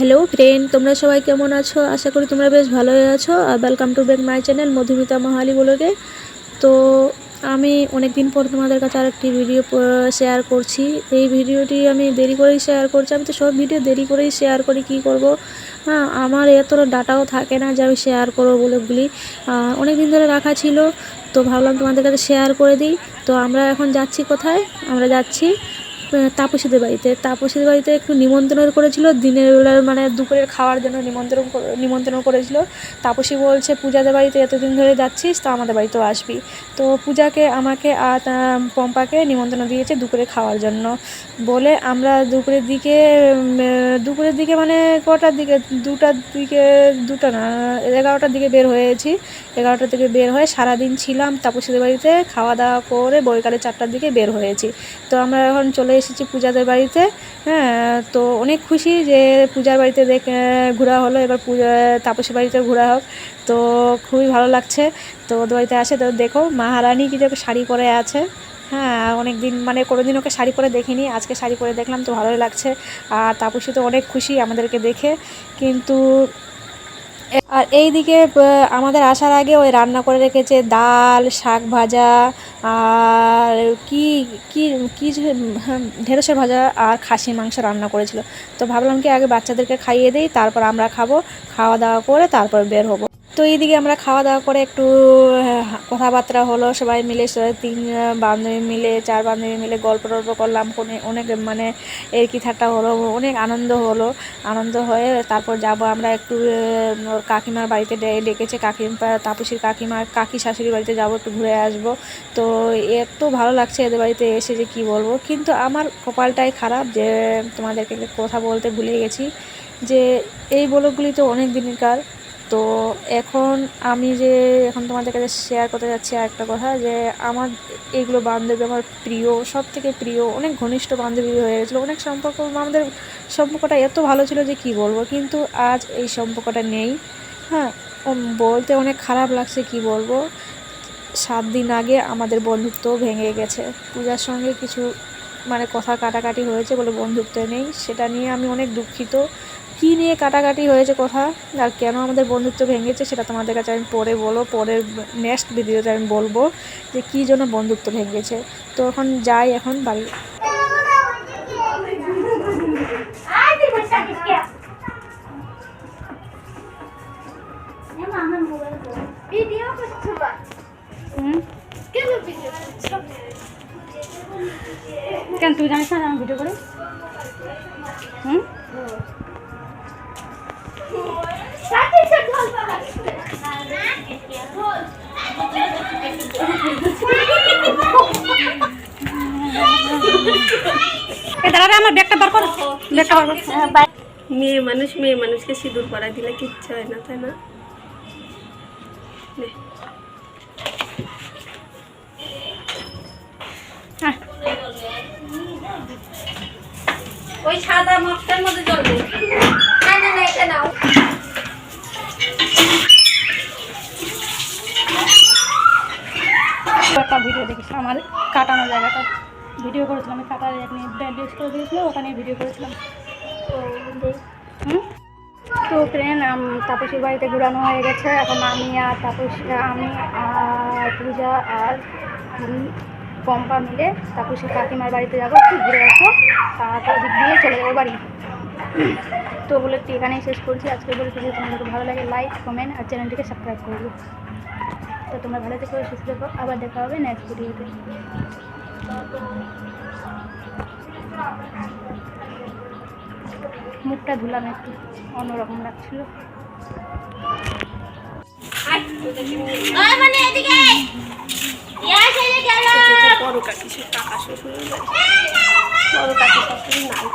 Hello friend তোমরা সবাই কেমন আছো? আশা করি তোমরা বেশ ভালোই আছো। আর welcome to back my channel Madhumita Mahali বলোগে। তো আমি অনেক দিন পর তোমাদের কাছে আরেকটি ভিডিও শেয়ার করছি। এই ভিডিওটি আমি দেরি করেই শেয়ার করছি। আমি তো সব ভিডিও দেরি করেই শেয়ার করি, কি করব? হ্যাঁ আমার এত ডাটাও থাকে না যে আমি শেয়ার করব বলে বলি অনেক দিন ধরে রাখা ছিল, তো ভাবলাম তোমাদের কাছে শেয়ার করে দিই। তো আমরা এখন যাচ্ছি কোথায়? আমরা যাচ্ছি তাপসীদের বাড়িতে। তাপসীদের বাড়িতে একটু নিমন্ত্রণ করেছিল, দিনের বেলার মানে দুপুরের খাওয়ার জন্য নিমন্ত্রণ নিমন্ত্রণ করেছিল। তাপসী বলছে, পূজাদের বাড়িতে এতদিন ধরে যাচ্ছিস, তো আমাদের বাড়িতেও আসবি। তো পূজাকে, আমাকে আর পম্পাকে নিমন্ত্রণ দিয়েছে দুপুরে খাওয়ার জন্য। বলে, আমরা দুপুরের দিকে দুপুরের দিকে মানে কটার দিকে? দুটার দিকে, দুটা না, এগারোটার দিকে বের হয়েছি। এগারোটার দিকে বের হয়ে সারাদিন ছিলাম তাপসীদের বাড়িতে। খাওয়া দাওয়া করে বৈকালে চারটার দিকে বের হয়েছি। তো আমরা এখন চলে এসেছি পূজাদের বাড়িতে হ্যাঁ তো অনেক খুশি যে পূজার বাড়িতে দেখ ঘোরা হলো, এবার পূজা তাপসী বাড়িতে ঘোরা হোক, তো খুবই ভালো লাগছে, তো ওদের বাড়িতে আসে, তো দেখো মহারানী কি শাড়ি পরে আছে হ্যাঁ অনেক দিন মানে কোনো দিন ওকে শাড়ি পরে দেখিনি, আজকে শাড়ি পরে দেখলাম তো ভালোই লাগছে, আর তাপসী তো অনেক খুশি আমাদেরকে দেখে, কিন্তু আর এই দিকে আমাদের আসার আগে ওই রান্না করে রেখেছে ডাল শাক ভাজা আর কি কি কি হ্যাঁ, ঢেঁড়সের ভাজা আর খাসি মাংস রান্না করেছিল। তো ভাবলাম কি আগে বাচ্চাদেরকে খাইয়ে দিই তারপর আমরা খাব। খাওয়া দাওয়া করে তারপর বের হব। তো এইদিকে আমরা খাওয়া দাওয়া করে একটু কথাবার্তা হলো, সবাই মিলে তিন বান্ধবী মিলে, চার বান্ধবী মিলে গল্প টল্প করলাম কোনে- অনেক মানে এর কি ঠাট্টা হলো, অনেক আনন্দ হলো, আনন্দ হয়ে তারপর যাব আমরা একটু কাকিমার বাড়িতে ডেকেছে কাকিমা, তাপসীর কাকিমার কাকি শাশুড়ি বাড়িতে যাব, একটু ঘুরে আসব। তো এত ভালো লাগছে এদের বাড়িতে এসে যে কি বলব, কিন্তু আমার কপালটাই খারাপ যে তোমাদেরকে কথা বলতে ভুলে গেছি, যে এই ব্লগগুলি তো অনেক দিনকার তো এখন আমি যে এখন তোমাদের কাছে শেয়ার করতে যাচ্ছি আর একটা কথা, যে আমার এইগুলো বান্ধবী আমার প্রিয় সব থেকে প্রিয়, অনেক ঘনিষ্ঠ বান্ধবী হয়ে গেছিল। অনেক সম্পর্ক, আমাদের সম্পর্কটা এত ভালো ছিল যে কি বলব? কিন্তু আজ এই সম্পর্কটা নেই। হ্যাঁ বলতে অনেক খারাপ লাগছে, কি বলব? সাত দিন আগে আমাদের বন্ধুত্ব ভেঙে গেছে। পূজার সঙ্গে কিছু মানে কথা কাটাকাটি হয়েছে বলে বন্ধুত্ব নেই। সেটা নিয়ে আমি অনেক দুঃখিত। কী নিয়ে কাটাকাটি হয়েছে কথা আর কেন আমাদের বন্ধুত্ব ভেঙেছে সেটা তোমাদের কাছে আমি পরে বলো। পরের নেক্সট ভিডিওতে আমি বলব যে কী জন্য বন্ধুত্ব ভেঙেছে। তো এখন যাই এখন বাড়ি। ভিডিও করছ কেন ভিডিও কেন তুই জানিস না আমি ভিডিও করি? আমার ব্যাগটা বার কর। ব্যাগটা বার মেয়ে মানুষ, মেয়ে মানুষকে সিঁদুর পরাই দিলে কিচ্ছু হয় না, তাই না। ওই সাদা মগটার মধ্যে জ্বলবে। না না না এটা নাও। একটা ভিডিও দেখিস আমার কাটানো জায়গাটা। ভিডিও করেছিলাম আমি কাটার এখানে ব্যান্ডেজ করে দিয়েছিল ওখানে ভিডিও করেছিলাম। তো ট্রেন তাপসীর বাড়িতে ঘুরানো হয়ে গেছে। এখন আমি আর তাপস আমি আর পূজা আর পম্পা মিলে তাপসীর কাকিমার বাড়িতে যাব, একটু ঘুরে আসব, তারপর দিক দিয়ে চলে যাব বাড়ি। তো বলে এখানেই শেষ করছি। আজকে বলে যদি তোমাদের ভালো লাগে লাইক কমেন্ট আর চ্যানেলটিকে সাবস্ক্রাইব করবে তো তোমরা ভালো থেকো, সুস্থ থেকো, আবার দেখা হবে নেক্সট ভিডিওতে। মুখটা ধুলাম একটু, অন্যরকম লাগছিল। মানে এদিকে বড় কাকি সে কাকা শ্বশুর বড়। কাকি শ্বশুর নাই